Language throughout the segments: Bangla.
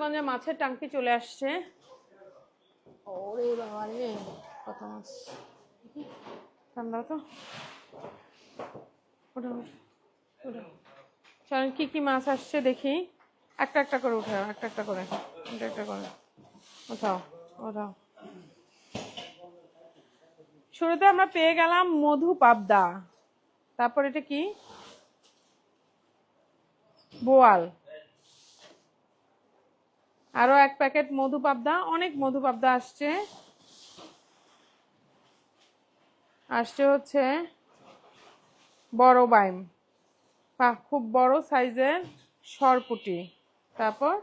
গঞ্জে মাছের টাঙ্কি চলে আসছে। ওরে বাবা রে কত মাছ। ঠান্ডা তো। ওটা ওটা চলেন কি কি মাছ আসছে দেখি। একটা একটা করে উঠাও একটা একটা করে একটা একটা করে। ওঠাও ওঠাও শুরুতে আমরা পেয়ে গেলাম মধু পাবদা। তারপর এটা কি? বোয়াল। আরও এক প্যাকেট মধু পাবদা, অনেক মধু পাবদা আসছে। আসছে হচ্ছে বড় বাইম। খুব বড় সাইজের সরপুটি। তারপর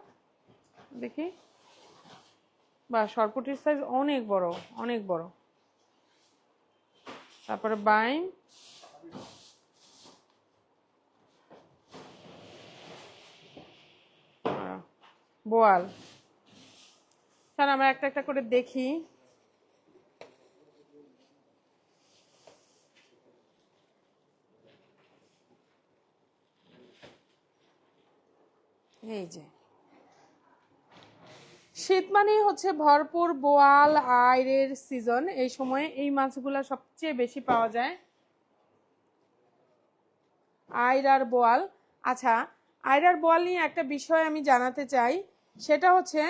দেখি। বা সরপুটির সাইজ অনেক বড় অনেক বড়। তারপরে বাইম। বোয়াল। চল আমরা একটা একটা করে দেখি। এই যে। শীত মানেই হচ্ছে ভরপুর বোয়াল, আইরের সিজন। এই সময়ে এই মাছগুলা সবচেয়ে বেশি পাওয়া যায়। আইর আর বোয়াল। আচ্ছা আইর আর বোয়াল নিয়ে একটা বিষয় আমি জানাতে চাই। সেটা হচ্ছে,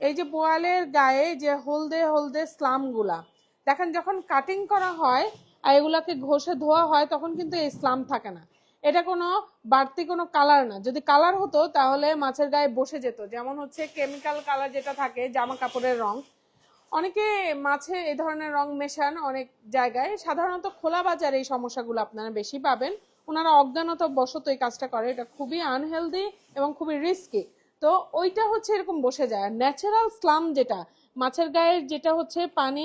এই যে বোয়ালের গায়ে যে হলদে হলদে স্লামগুলা, দেখেন যখন কাটিং করা হয় আর এগুলাকে ঘষে ধোয়া হয়, তখন কিন্তু এই স্লাম থাকে না। এটা কোনো, বাড়তি কোনো কালার না। যদি কালার হতো, তাহলে মাছের গায়ে বসে যেত। যেমন হচ্ছে কেমিক্যাল কালার যেটা থাকে, জামা কাপড়ের রং। অনেকে মাছে এ ধরনের রং মেশান অনেক জায়গায়। সাধারণত খোলা বাজারে এই সমস্যাগুলো আপনারা বেশি পাবেন। ওনারা অজ্ঞানত বশত এই কাজটা করে। এটা খুবই আনহেলদি এবং খুবই রিস্কি তো ওইটা হচ্ছে এরকম বসে যায়। আর ন্যাচারাল স্লাম যেটা, মাছের গায়ে যেটা হচ্ছে পানি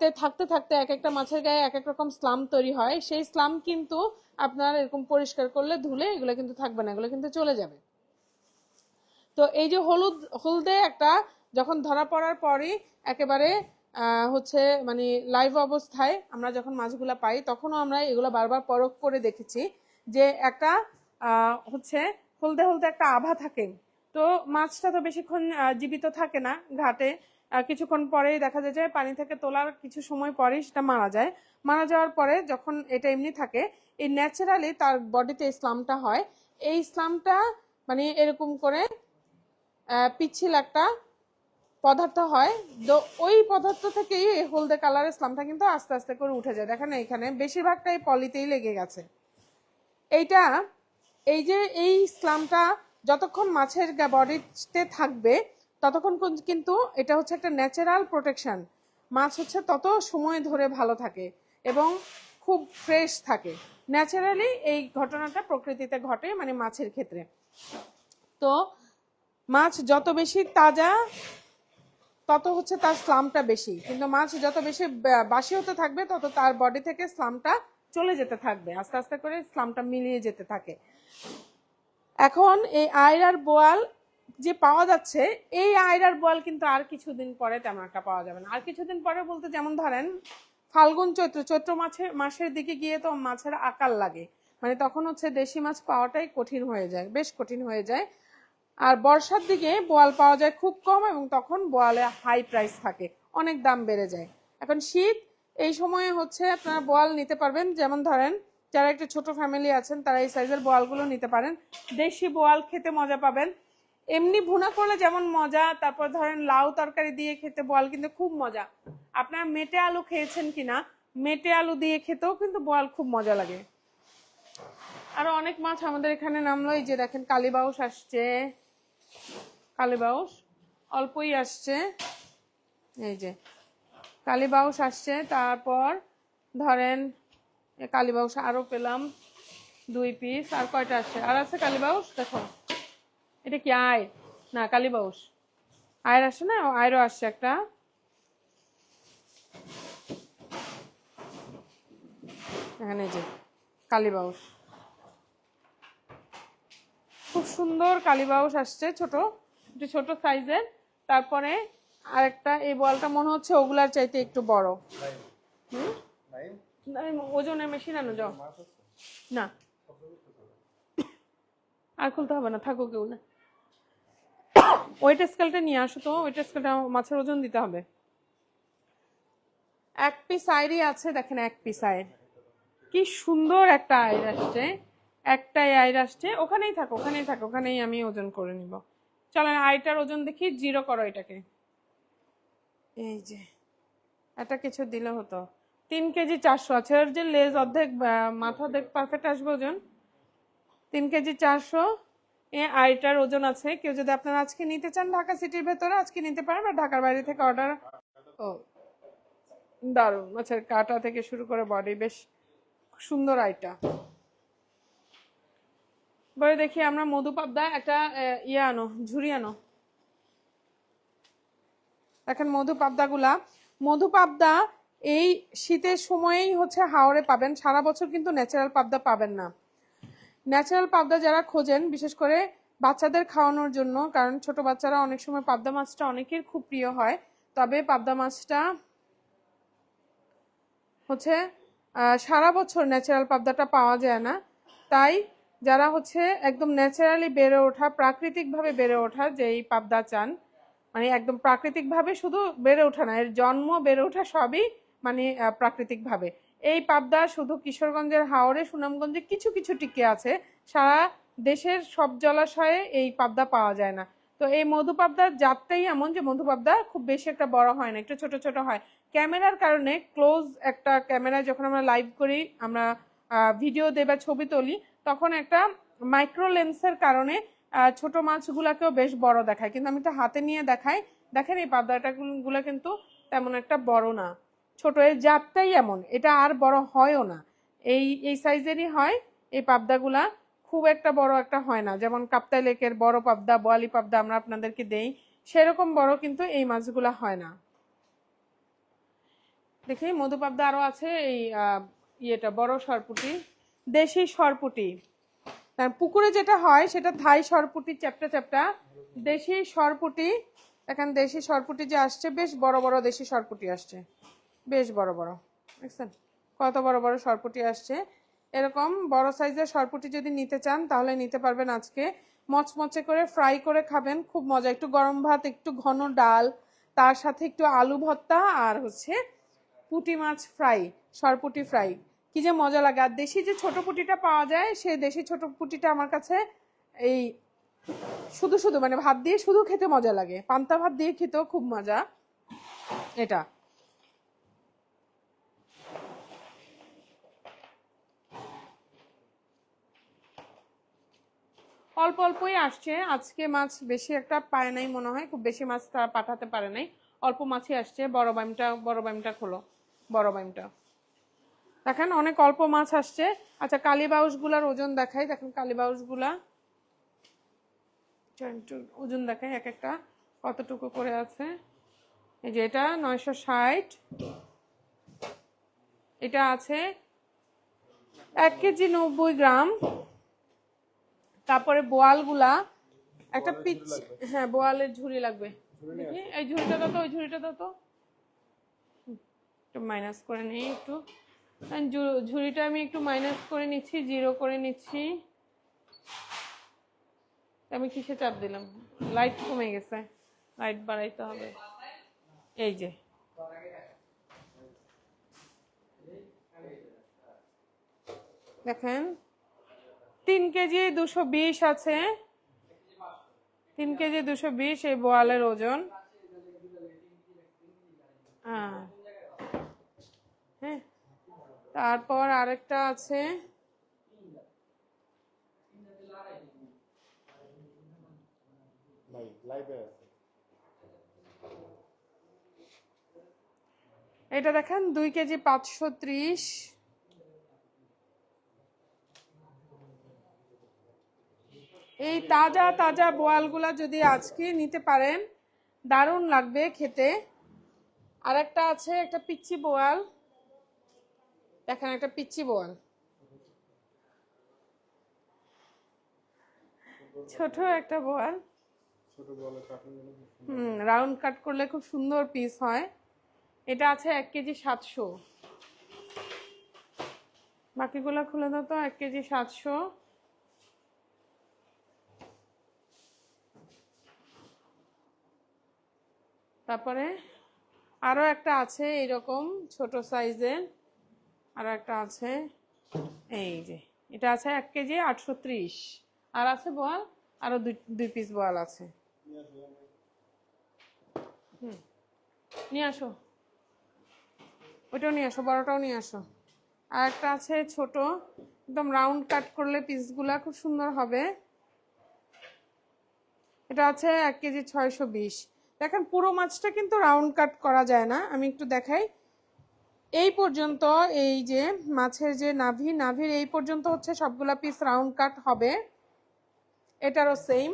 তে থাকতে থাকতে এক একটা মাছের গায়ে এক এক রকম স্লাম তৈরি হয়। সেই স্লাম কিন্তু আপনার এরকম পরিষ্কার করলে ধুলে এগুলো কিন্তু থাকবে না, এগুলো কিন্তু চলে যাবে। তো এই যে হলুদ, হলদে একটা যখন ধরা পড়ার পরই একেবারে হচ্ছে মানে লাইভ অবস্থায় আমরা যখন মাছগুলা পাই, তখনও আমরা এগুলো বারবার পরখ করে দেখেছি যে একটা হচ্ছে হলদে হলদে একটা আভা থাকে। তো মাছটা তো বেশিক্ষণ জীবিত থাকে না ঘাটে। কিছুক্ষণ পরেই দেখা যায় যে পানি থেকে তোলার কিছু সময় পরেই সেটা মারা যায়। মারা যাওয়ার পরে যখন এটা এমনি থাকে, এই ন্যাচারালি তার বডিতে ইসলামটা হয়। এই ইসলামটা মানে এরকম করে পিচ্ছিল একটা পদার্থ হয়, তো ওই পদার্থ থেকেই এই হলদে কালারের ইসলামটা কিন্তু আস্তে আস্তে করে উঠে যায়। দেখেন এখানে বেশিরভাগটাই পলিতেই লেগে গেছে। এইটা, এই যে এই ইসলামটা যতক্ষণ মাছের বডিতে থাকবে, ততক্ষণ কিন্তু এটা হচ্ছে একটা ন্যাচারাল প্রোটেকশন মাছ হচ্ছে তত সময় ধরে ভালো থাকে এবং খুব ফ্রেশ থাকে। ন্যাচারালি এই ঘটনাটা প্রকৃতিতে ঘটে মানে মাছের ক্ষেত্রে। তো মাছ যত বেশি তাজা তত হচ্ছে তার স্লামটা বেশি। কিন্তু মাছ যত বেশি বাসি হতে থাকবে, তত তার বডি থেকে স্লামটা চলে যেতে থাকবে। আস্তে আস্তে করে স্লামটা মিলিয়ে যেতে থাকে। এখন এই আয়রার বোয়াল যে পাওয়া যাচ্ছে, এই আয়রার বোয়াল কিন্তু আর কিছুদিন পরে তেমন একটা পাওয়া যাবে না। আর কিছুদিন পরে বলতে যেমন ধরেন, ফাল্গুন চৈত্র চৈত্র মাছের মাসের দিকে গিয়ে তো মাছের আকার লাগে। মানে তখন হচ্ছে দেশি মাছ পাওয়াটাই কঠিন হয়ে যায়, বেশ কঠিন হয়ে যায়। আর বর্ষার দিকে বোয়াল পাওয়া যায় খুব কম এবং তখন বোয়ালে হাই প্রাইস থাকে, অনেক দাম বেড়ে যায়। এখন শীত, এই সময়ে হচ্ছে আপনারা বোয়াল নিতে পারবেন। যেমন ধরেন, যারা একটা ছোট ফ্যামিলি আছেন, তারা এই সাইজের বোয়ালগুলো নিতে পারেন। দেশি বোয়াল খেতে মজা পাবেন। এমনি ভুনা করলে যেমন মজা, তারপর ধরেন লাউ তরকারি দিয়ে খেতে বোয়াল কিন্তু খুব মজা। আপনারা মেটে আলু খেয়েছেন কিনা, মেটে আলু দিয়ে খেতেও কিন্তু বোয়াল খুব মজা লাগে। আরও অনেক মাছ আমাদের এখানে নামলো। এই যে দেখেন, কালীবাউস আসছে। কালীবাউস অল্পই আসছে। এই যে কালীবাউস আসছে, তারপর ধরেন কালীবাউস আরও পেলাম দুই পিস আর কয়টা আসছে? আর আছে কালীবাউস দেখো, এটা কি আয়? না কালীবাউস আয়ের আসছে না? আয়েরও আসছে একটা। এখানে যে কালীবাউস খুব সুন্দর কালীবাউস আসছে ছোট একটু ছোট সাইজের। তারপরে আরেকটা এই বলটা মনে হচ্ছে ওগুলার চাইতে একটু বড়। হুম? না, ওজনের মেশিন আনো যাও। না। আর খুলতে হবে না থাকো কেউ না। ওয়েট স্কেলটা নিয়ে আসো তো ওয়েট স্কেলটা মাছের ওজন দিতে হবে। এক পিস আইরই আছে দেখেন এক পিস আয়ের কি সুন্দর একটা আয়ের আসছে। একটাই আয়ের আসছে, ওখানেই থাকো ওখানেই থাকো, ওখানেই আমি ওজন করে নিব। চলেন আইটার ওজন দেখি, জিরো করো এটাকে। এই যে এটা কিছু দিলে হতো। তিন কেজি চারশো আছে, ওর যে লেজ অর্ধেক মাথা অর্ধেক পারফেক্ট আসবে ওজন। তিন কেজি চারশো, এ আইটার ওজন আছে। কেউ যদি আপনারা আজকে নিতে চান ঢাকা সিটির ভেতরে, আজকে নিতে পারেন বা ঢাকার বাইরে থেকে অর্ডার ও, দারুণ। আচ্ছা কাটা থেকে শুরু করে বডি বেশ সুন্দর আইটা। এবারে দেখি আমরা মধু পাবদা একটা ইয়ে আনো, ঝুড়ি আনো। দেখেন মধু পাবদাগুলা মধু পাবদা এই শীতের সময়েই হচ্ছে হাওড়ে পাবেন, সারা বছর কিন্তু ন্যাচারাল পাবদা পাবেন না। ন্যাচারাল পাবদা যারা খোঁজেন, বিশেষ করে বাচ্চাদের খাওয়ানোর জন্য, কারণ ছোট বাচ্চারা অনেক সময় পাবদা মাছটা অনেকের খুব প্রিয় হয়, তবে পাবদা মাছটা হচ্ছে সারা বছর ন্যাচারাল পাবদাটা পাওয়া যায় না। তাই যারা হচ্ছে একদম ন্যাচারালি বেড়ে ওঠা, প্রাকৃতিকভাবে বেড়ে ওঠা যে এই পাবদা চান মানে একদম প্রাকৃতিকভাবে শুধু বেড়ে ওঠা না, এর জন্ম, বেড়ে ওঠা সবই মানে প্রাকৃতিকভাবে। এই পাবদা শুধু কিশোরগঞ্জের হাওড়ে সুনামগঞ্জে কিছু কিছু টিকে আছে, সারা দেশের সব জলাশয়ে এই পাবদা পাওয়া যায় না। তো এই মধু পাবদার জাতটাই এমন যে মধু পাবদা খুব বেশি একটা বড় হয় না, একটু ছোট ছোট হয়। ক্যামেরার কারণে ক্লোজ একটা ক্যামেরায় যখন আমরা লাইভ করি, আমরা ভিডিও দেই বা ছবি তুলি তখন একটা মাইক্রো লেন্সের কারণে ছোট মাছগুলাকেও বেশ বড় দেখায়। কিন্তু আমি একটা হাতে নিয়ে দেখাই, দেখেন এই পাবদাটা গুলো কিন্তু তেমন একটা বড় না। ছোট এর জাতটাই এমন, এটা আর বড় হয়ও না। এই এই সাইজেরই হয়, এই পাবদাগুলা খুব একটা বড় একটা হয় না। যেমন কাপ্তাই লেকের বড় পাবদা, বোয়ালি পাবদা আমরা আপনাদেরকে দেই, সেরকম বড় কিন্তু এই মাছগুলা হয় না। দেখি, মধু পাবদা আরও আছে, এই ইয়েটা, বড় সরপুটি। দেশি সরপুটি। পুকুরে যেটা হয়, সেটা থাই সরপুটি, চ্যাপটা চ্যাপটা। দেশি সরপুটি, এখন দেশি সরপুটি যে আসছে, বেশ বড় বড় দেশি সরপুটি আসছে। বেশ বড় বড়। দেখছেন? কত বড় বড় সরপুটি আসছে। এরকম বড় সাইজের সরপুটি যদি নিতে চান, তাহলে নিতে পারবেন আজকে। মচমচে করে ফ্রাই করে খাবেন, খুব মজা। একটু গরম ভাত, একটু ঘন ডাল, তার সাথে একটু আলু ভর্তা আর হচ্ছে পুঁটি মাছ ফ্রাই, সরপুটি ফ্রাই। কি যে মজা লাগে। আর দেশি যে ছোট পুঁটিটা পাওয়া যায় সেই দেশি ছোট পুঁটিটা আমার কাছে এই শুধু শুধু মানে ভাত দিয়ে শুধু খেতে মজা লাগে। পান্তা ভাত দিয়ে খেতেও খুব মজা। এটা। অল্প অল্পই আসছে। আজকে মাছ বেশি একটা পায় নাই মনে হয়। খুব বেশি মাছ তারা পাঠাতে পারে নাই। অল্প মাছই আসছে। বড় বাইমটা বড় বাইমটা খোলো। বড় বাইমটা। দেখেন অনেক অল্প মাছ আসছে। আচ্ছা কালীবাউসগুলার ওজন দেখাই। দেখেন কালীবাউসগুলা ওজন দেখাই এক একটা কতটুকু করে আছে। এই যে এটা নয়শো ষাট। এটা আছে এক কেজি নব্বই গ্রাম। তারপরে বোয়ালগুলা একটা পিচ হ্যাঁ বোয়ালের ঝুড়ি লাগবে। এই ঝুড়িটা তো ওই ঝুড়িটা তো। একটু মাইনাস করে নিই একটু। ঝুড়িটা আমি একটু মাইনাস করে নিচ্ছি জিরো করে নিচ্ছি। আমি কিসে চাপ দিলাম। লাইট কমে গেছে। লাইট বাড়াইতে হবে। এই যে। দেখেন, তিন কেজি দুশো বিশ আছে। তিন কেজি দুশো বিশ এই বোয়ালের ওজন। হ্যাঁ হ্যাঁ। তারপর আরেকটা আছে। এটা দেখেন দুই কেজি পাঁচশো ত্রিশ। এই তাজা তাজা বোয়ালগুলা যদি আজকে নিতে পারেন দারুণ লাগবে খেতে। আর একটা আছে একটা পিচ্ছি বোয়াল। দেখেন একটা পিচ্ছি বোয়াল ছোট একটা বোয়াল হুম রাউন্ড কাট করলে খুব সুন্দর পিস হয়। এটা আছে এক কেজি সাতশো। বাকিগুলো খুলে দাও তো এক কেজি সাতশো। তারপরে আরও একটা আছে এইরকম ছোট সাইজের আরও একটা আছে, এই যে, এটা আছে এক কেজি আটশো ত্রিশ। আর আছে বল আরও দুই দুই পিস বল আছে। হুম, নিয়ে আসো। ওইটাও নিয়ে আসো, বড়টাও নিয়ে আসো। আর একটা আছে ছোট, একদম রাউন্ড কাট করলে পিসগুলা খুব সুন্দর হবে। এটা আছে এক কেজি ছয়শো বিশ। দেখেন পুরো মাছটা কিন্তু রাউন্ড কাট করা যায় না, আমি একটু দেখাই। এই পর্যন্ত এই যে মাছের যে নাভি, নাভির এই পর্যন্ত হচ্ছে সবগুলা পিস রাউন্ড কাট হবে। এটারও সেম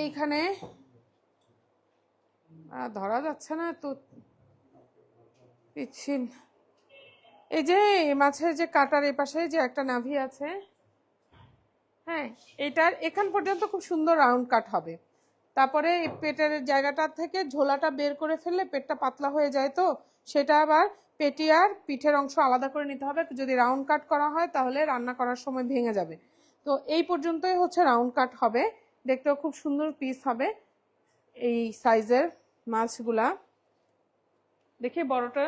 এইখানে ধরা যাচ্ছে না তো পিচ্ছিল এই যে মাছের যে কাটার এই পাশে যে একটা নাভি আছে হ্যাঁ এটার এখান পর্যন্ত খুব সুন্দর রাউন্ড কাট হবে। তারপরে পেটের জায়গাটা থেকে ঝোলাটা বের করে ফেললে পেটটা পাতলা হয়ে যায় তো, সেটা আবার পেটি আর পিঠের অংশ আলাদা করে নিতে হবে। যদি রাউন্ড কাট করা হয় তাহলে রান্না করার সময় ভেঙে যাবে। তো এই পর্যন্তই হচ্ছে রাউন্ড কাট হবে। দেখতেও খুব সুন্দর পিস হবে এই সাইজের মাছগুলা। দেখি বড়টা,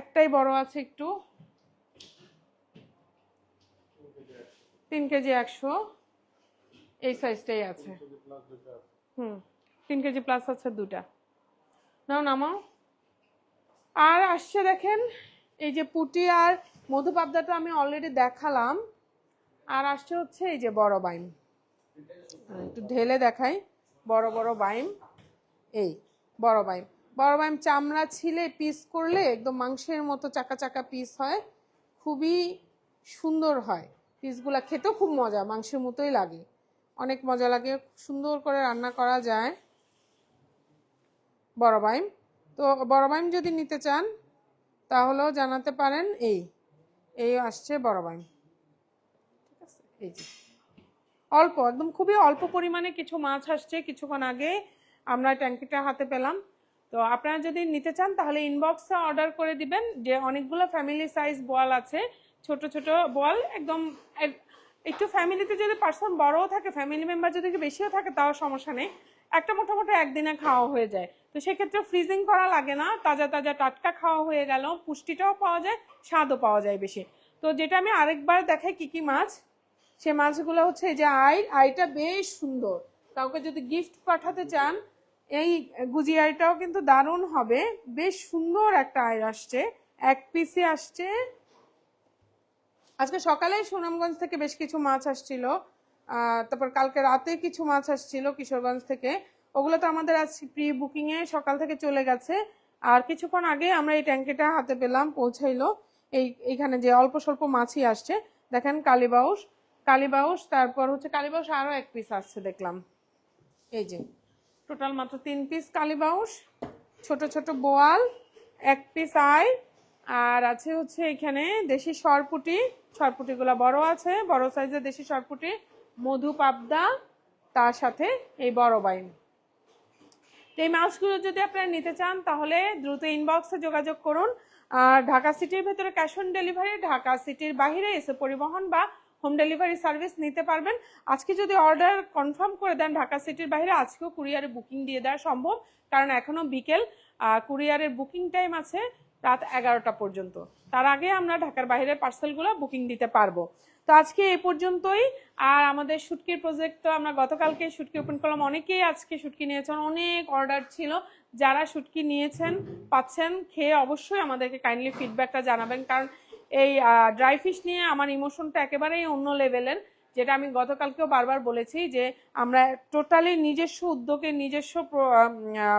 একটাই বড় আছে একটু। তিন কেজি একশো। এই সাইজটাই আছে। হুম, তিন কেজি প্লাস আছে দুটা। নাও নামাও। আর আসছে দেখেন, এই যে পুটি আর মধু পাবদাটা আমি অলরেডি দেখালাম। আর আসছে হচ্ছে এই যে বড় বাইম। একটু ঢেলে দেখাই। বড় বড় বাইম। এই, বড় বাইম। বড় বাইম চামড়া ছিলে পিস করলে একদম মাংসের মতো চাকা চাকা পিস হয়। খুবই সুন্দর হয়। পিসগুলা খেতেও খুব মজা, মাংসের মতোই লাগে। অনেক মজা লাগে সুন্দর করে রান্না করা যায়। বড় বাইম তো বড় বাইম যদি নিতে চান, তাহলেও জানাতে পারেন এই এই আসছে বড় বাইম ঠিক আছে, এই যে। অল্প, একদম খুবই অল্প পরিমাণে কিছু মাছ আসছে কিছুক্ষণ আগে, আমরা ট্যাঙ্কিটা হাতে পেলাম। তো আপনারা যদি নিতে চান, তাহলে ইনবক্সে অর্ডার করে দিবেন। যে অনেকগুলো ফ্যামিলি সাইজ বল আছে, ছোট ছোট বল, একদম এক- একটু ফ্যামিলিতে যদি পার্সন বড়ও থাকে ফ্যামিলি মেম্বার যদি একটু বেশিও থাকে, তাও সমস্যা নেই। একটা মোটামুটি একদিনে খাওয়া হয়ে যায়। তো সেক্ষেত্রে ফ্রিজিং করা লাগে না। তাজা তাজা টাটকা খাওয়া হয়ে গেল পুষ্টিটাও পাওয়া যায়, স্বাদও পাওয়া যায় বেশি। তো যেটা আমি আরেকবার দেখাই কি কি মাছ, সে মাছগুলো হচ্ছে এই যে আই আইটা বেশ সুন্দর। কাউকে যদি গিফট পাঠাতে চান, এই গুজি আইটাও কিন্তু দারুণ হবে। বেশ সুন্দর একটা আয় আসছে। এক পিসে আসছে আজকে সকালেই সুনামগঞ্জ থেকে বেশ কিছু মাছ আসছিল। তারপর কালকে রাতে কিছু মাছ আসছিল কিশোরগঞ্জ থেকে। ওগুলো তো আমাদের আজ প্রি বুকিং এ সকাল থেকে চলে গেছে। আর কিছুক্ষণ আগে আমরা এই ট্যাঙ্কিটা হাতে পেলাম, পৌঁছাইলো। এই, এইখানে যে অল্প স্বল্প মাছই আসছে। দেখেন কালীবাউস কালীবাউস তারপর হচ্ছে কালীবাউস আরও এক পিস আসছে দেখলাম। এই যে টোটাল মাত্র তিন পিস কালীবাউস ছোট ছোট বোয়াল, এক পিস আই আর আছে হচ্ছে এখানে দেশি সরপুটি। সরপুটিগুলো বড় আছে, বড় সাইজের দেশি সরপুটি, মধু পাবদা, তার সাথে এই বড় বাইন। এই মাছগুলো যদি আপনারা নিতে চান, তাহলে দ্রুত ইনবক্সে যোগাযোগ করুন। আর ঢাকা সিটির ভেতরে ক্যাশ অন ডেলিভারি ঢাকা সিটির বাইরে এসে পরিবহন বা হোম ডেলিভারি সার্ভিস নিতে পারবেন। আজকে যদি অর্ডার কনফার্ম করে দেন ঢাকা সিটির বাইরে আজকেও কুরিয়ারে বুকিং দিয়ে দেওয়া সম্ভব। কারণ এখনও বিকেল কুরিয়ারের বুকিং টাইম আছে। রাত এগারোটা পর্যন্ত। তার আগে আমরা ঢাকার বাইরের পার্সেলগুলো বুকিং দিতে পারব। তো আজকে এই পর্যন্তই। আর আমাদের শুটকির প্রজেক্ট তো আমরা গতকালকে শুটকি ওপেন করলাম। অনেকেই আজকে শুটকি নিয়েছেন। অনেক অর্ডার ছিল। যারা শুটকি নিয়েছেন, পাচ্ছেন, খেয়ে অবশ্যই আমাদেরকে কাইন্ডলি ফিডব্যাকটা জানাবেন। কারণ এই ড্রাই ফিশ নিয়ে আমার ইমোশনটা একেবারেই অন্য লেভেলের যেটা আমি গতকালকেও বারবার বলেছি যে আমরা টোটালি নিজস্ব উদ্যোগে, নিজস্ব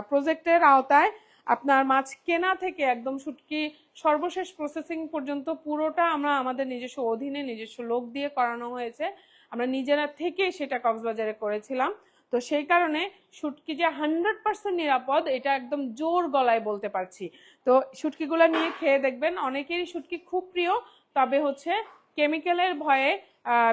প্রজেক্টের আওতায় আপনার মাছ কেনা থেকে একদম শুটকি সর্বশেষ প্রসেসিং পর্যন্ত পুরোটা আমরা আমাদের নিজস্ব অধীনে, নিজস্ব লোক দিয়ে করানো হয়েছে। আমরা নিজেরা থেকে সেটা কক্সবাজারে করেছিলাম। তো সেই কারণে শুটকি যে হান্ড্রেড পার্সেন্ট নিরাপদ, এটা একদম জোর গলায় বলতে পারছি। তো শুটকিগুলো নিয়ে খেয়ে দেখবেন, অনেকেরই শুটকি খুব প্রিয়, তবে হচ্ছে কেমিক্যালের ভয়ে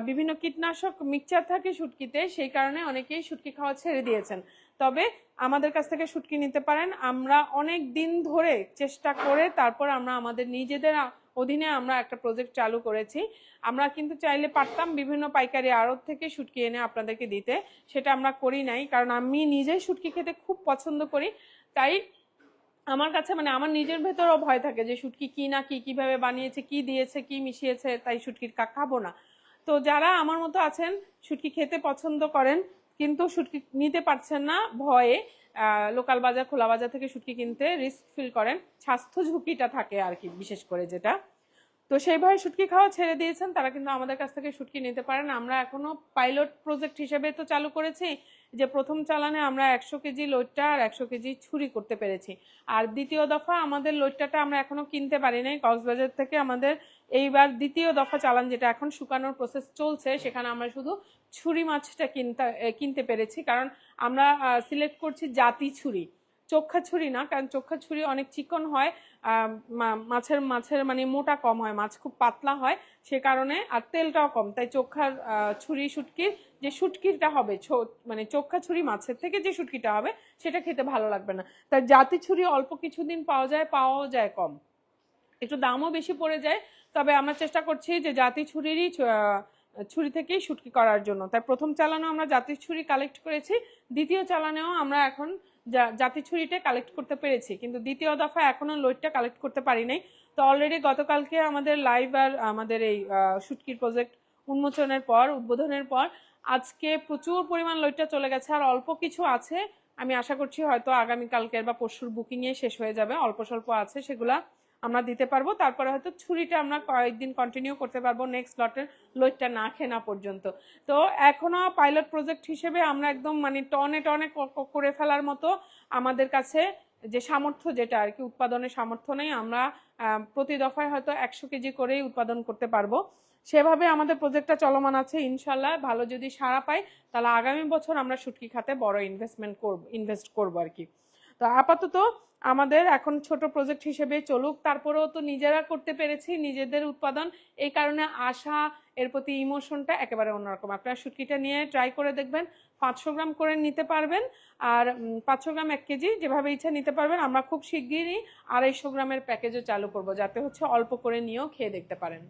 বিভিন্ন কীটনাশক মিক্সচার থাকে শুটকিতে সেই কারণে অনেকেই শুটকি খাওয়া ছেড়ে দিয়েছেন। তবে আমাদের কাছ থেকে শুটকি নিতে পারেন। আমরা অনেক দিন ধরে চেষ্টা করে তারপর আমরা আমাদের নিজেদের অধীনে আমরা একটা প্রজেক্ট চালু করেছি। আমরা কিন্তু চাইলে পারতাম বিভিন্ন পাইকারি আড়ত থেকে শুটকি এনে আপনাদেরকে দিতে। সেটা আমরা করি নাই, কারণ আমি নিজেই শুটকি খেতে খুব পছন্দ করি। তাই আমার কাছে মানে আমার নিজের ভেতরও ভয় থাকে যে শুটকি কি না কি, কীভাবে বানিয়েছে, কি দিয়েছে, কি মিশিয়েছে, তাই শুটকির খাব না। তো যারা আমার মতো আছেন শুটকি খেতে পছন্দ করেন কিন্তু শুটকি নিতে পারছেন না ভয়ে লোকাল বাজার, খোলা বাজার থেকে শুটকি কিনতে রিস্ক ফিল করেন। স্বাস্থ্য ঝুঁকিটা থাকে আর কি, বিশেষ করে যেটা। তো সেইভাবে শুটকি খাওয়া ছেড়ে দিয়েছেন, তারা কিন্তু আমাদের কাছ থেকে শুটকি নিতে পারেন। আমরা এখনও পাইলট প্রজেক্ট হিসেবে তো চালু করেছি, যে প্রথম চালানে আমরা একশো কেজি লোটটা আর একশো কেজি ছুরি করতে পেরেছি। আর দ্বিতীয় দফা আমাদের লোটটাটা আমরা এখনও কিনতে পারি নাই, কক্সবাজার থেকে আমাদের এইবার দ্বিতীয় দফা চালান যেটা এখন শুকানোর প্রসেস চলছে, সেখানে আমরা শুধু ছুরি মাছটা কিনতে কিনতে পেরেছি। কারণ আমরা সিলেক্ট করছি জাতি ছুরি। চোখা ছুরি না, কারণ চোখা ছুরি অনেক চিকন হয় মাছের মাছের মানে মোটা কম হয়, মাছ খুব পাতলা হয়, সে কারণে আর তেলটাও কম। তাই চোখার ছুরি শুটকির যে শুটকিটা হবে মানে চোখা ছুরি মাছের থেকে যে শুটকিটা হবে, সেটা খেতে ভালো লাগবে না। তাই জাতি ছুরি অল্প কিছুদিন পাওয়া যায়, পাওয়াও যায় কম। একটু দামও বেশি পড়ে যায় তবে আমরা চেষ্টা করছি যে জাতি ছুরিরই ছুরি থেকেই শুটকি করার জন্য। তাই প্রথম চালানো আমরা জাতি ছুরি কালেক্ট করেছি, দ্বিতীয় চালানেও আমরা এখন জাতি ছুরিটা কালেক্ট করতে পেরেছি। কিন্তু দ্বিতীয় দফা এখনও লোডটা কালেক্ট করতে পারি নাই। তো অলরেডি গতকালকে আমাদের লাইভ আর আমাদের এই শুটকির প্রজেক্ট উন্মোচনের পর, উদ্বোধনের পর, আজকে প্রচুর পরিমাণ লোডটা চলে গেছে। আর অল্প কিছু আছে। আমি আশা করছি হয়তো আগামীকালকের বা পরশুর বুকিংয়ে শেষ হয়ে যাবে। অল্প স্বল্প আছে সেগুলা। আমরা দিতে পারব। তারপরে হয়তো ছুরিটা আমরা কয়েকদিন কন্টিনিউ করতে পারব নেক্সট লটের লোডটা না খেনা পর্যন্ত। তো এখনও পাইলট প্রজেক্ট হিসেবে আমরা একদম মানে টনে টনে করে ফেলার মতো আমাদের কাছে যে সামর্থ্য যেটা আর কি, উৎপাদনের সামর্থ্য নেই, আমরা প্রতি দফায় হয়তো একশো কেজি করেই উৎপাদন করতে পারব। সেভাবে আমাদের প্রজেক্টটা চলমান আছে ইনশাল্লাহ ভালো যদি সাড়া পাই, তাহলে আগামী বছর আমরা শুটকি খাতে বড় ইনভেস্টমেন্ট করব ইনভেস্ট করব আর কি। তো আপাতত আমাদের এখন ছোট প্রজেক্ট হিসেবে চলুক। তারপরেও তো নিজেরা করতে পেরেছি, নিজেদের উৎপাদন। এই কারণে আশা, এর প্রতি ইমোশনটা একেবারে অন্যরকম। আপনারা শুটকিটা নিয়ে ট্রাই করে দেখবেন, পাঁচশো গ্রাম করে নিতে পারবেন। আর পাঁচশো গ্রাম এক কেজি যেভাবে ইচ্ছা নিতে পারবেন। আমরা খুব শিগগিরই আড়াইশো গ্রামের প্যাকেজও চালু করব, যাতে হচ্ছে অল্প করে নিয়েও খেয়ে দেখতে পারেন।